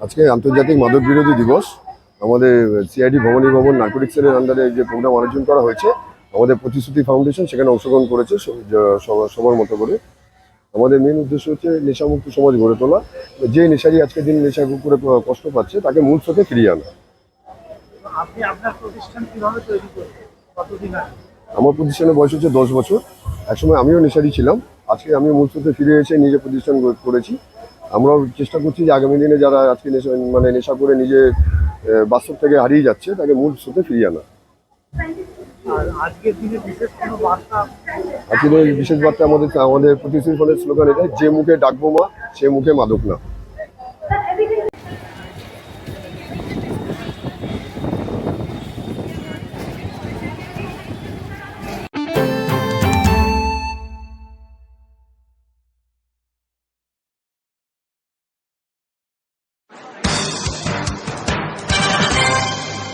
আজকে আন্তর্জাতিক মাদক বিরোধী দিবস। আমাদের সিআইডি ভবনী ভবন নার্কোটিক সেলের আন্ডারে যে প্রোগ্রাম আয়োজন করা হয়েছে আমাদের প্রতিশ্রুতি ফাউন্ডেশন সেখানে অংশগ্রহণ করেছে সবার- মতো করে। আমাদের মেন উদ্দেশ্য হচ্ছে নেশামুক্ত সমাজ গড়ে তোলা। যে নেশারি আজকের দিন নেশা করে কষ্ট পাচ্ছে তাকে মূল স্রোতে ফিরিয়ে আনা। আপনি আপনার প্রতিষ্ঠান কীভাবে তৈরি কতদিন আমার প্রতিষ্ঠানের বয়স হচ্ছে দশ বছর। একসময় আমিও নেশারি ছিলাম। আজকে আমি মূল স্রোতে ফিরে এসে নিজে প্রতিষ্ঠান করেছি। আমরাও চেষ্টা করছি যে আগামী দিনে যারা আজকে নেশা মানে নেশা করে নিজে বাস্তব থেকে হারিয়ে যাচ্ছে তাকে মূল স্রোতে ফিরিয়ে আনা। আজকের দিনে বিশেষ বার্তা? আজকের এই বিশেষ বার্তা আমাদের আমাদের প্রতিশ্রুতি ফলের স্লোগান এটাই যে মুখে ডাকবো মা সে মুখে মাদক না।